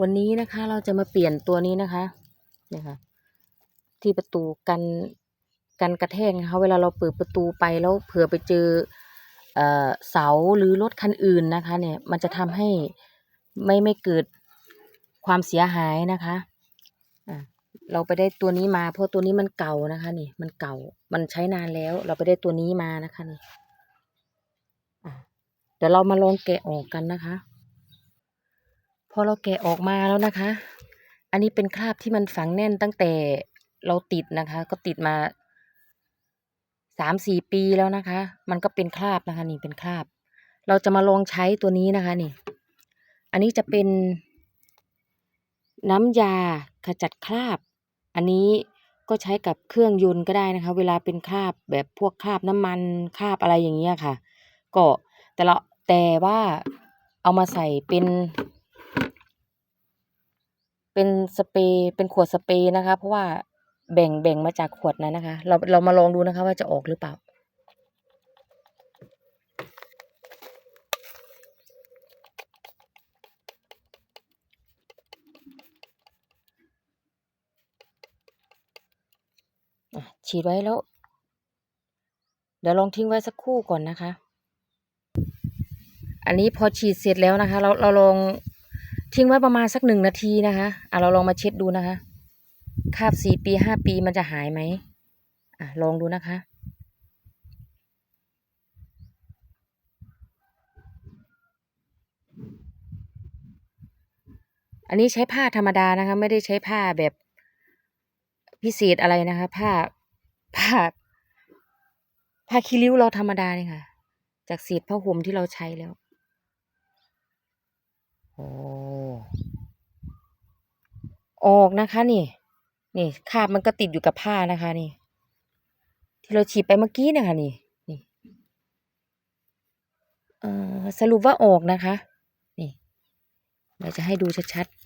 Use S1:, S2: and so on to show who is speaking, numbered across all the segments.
S1: วันนี้นะคะเราจะมาเปลี่ยนตัวนี้นะคะเนี่ยค่ะ ที่ประตูกันกันกระแทกนะคะเวลาเราเปิดประตูไปแล้วเผื่อไปเจอเสาหรือรถคันอื่นนะคะ เนี่ยมันจะทำให้ไม่ไม่เกิดความเสียหายนะคะเราไปได้ตัวนี้มาเพราะตัวนี้มันเก่านะคะนี่มันเก่ามันใช้นานแล้ว เราไปได้ตัวนี้มานะคะนี่เดี๋ยวเรามาลองแกะออกกันนะคะ พอเราแกะออกมาแล้วนะคะ อันนี้เป็นคราบที่มันฝังแน่นตั้งแต่เราติดนะคะ ก็ติดมาสามสี่ปีแล้วนะคะ มันก็เป็นคราบนะคะนี่เป็นคราบ เราจะมาลองใช้ตัวนี้นะคะนี่ อันนี้จะเป็นน้ำยาขจัดคราบ อันนี้ก็ใช้กับเครื่องยนต์ก็ได้นะคะ เวลาเป็นคราบแบบพวกคราบน้ำมันคราบอะไรอย่างเงี้ยค่ะ ก็แต่ละแต่ว่าเอามาใส่เป็น เป็นสเปรย์เป็นขวดสเปรย์นะคะ เพราะว่าแบ่งแบ่งมาจากขวดนั้นนะคะ เราเรามาลองดูนะคะว่าจะออกหรือเปล่า ฉีดไว้แล้ว เดี๋ยวลองทิ้งไว้สักครู่ก่อนนะคะ อันนี้พอฉีดเสร็จแล้วนะคะ เราเราลอง ทิ้งไว้ประมาณสักหนึ่งนาทีนะคะอะเราลองมาเช็ดดูนะคะคาบสี่ปีห้าปีมันจะหายไหมอะลองดูนะคะอันนี้ใช้ผ้าธรรมดานะคะ ไม่ได้ใช้ผ้าแบบพิเศษอะไรนะคะ ผ้าผ้าผ้าคีริ้วเราธรรมดาเลยค่ะ จากเศษผ้าห่มที่เราใช้แล้วโอ้ ออกนะคะนี่ นี่คราบมันก็ติดอยู่กับผ้านะคะนี่ ที่เราฉีดไปเมื่อกี้นะคะนี่นี่เออสรุปว่าออกนะคะ นี่เดี๋ยวจะให้ดูชัดๆ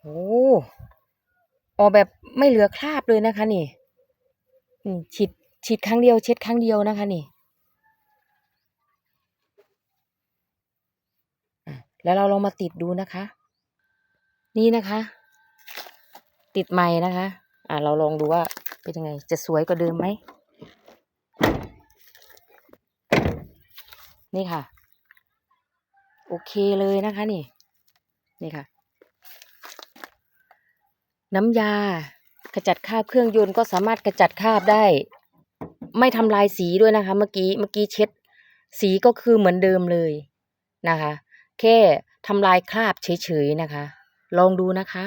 S1: โอ้ออกแบบไม่เหลือคราบเลยนะคะนี่นี่ฉีดฉีดครั้งเดียวเช็ดครั้งเดียวนะคะนี่อะ แล้วเราลองมาติดดูนะคะ นี่นะคะ ติดใหม่นะคะ อะเราลองดูว่าเป็นยังไง จะสวยกว่าเดิมไหม นี่ค่ะ โอเคเลยนะคะนี่ นี่ค่ะ น้ำยาขจัดคราบเครื่องยนต์ก็สามารถขจัดคราบได้ ไม่ทำลายสีด้วยนะคะ เมื่อกี้เมื่อกี้เช็ด สีก็คือเหมือนเดิมเลยนะคะ แค่ทำลายคราบเฉยๆนะคะ ลองดูนะคะ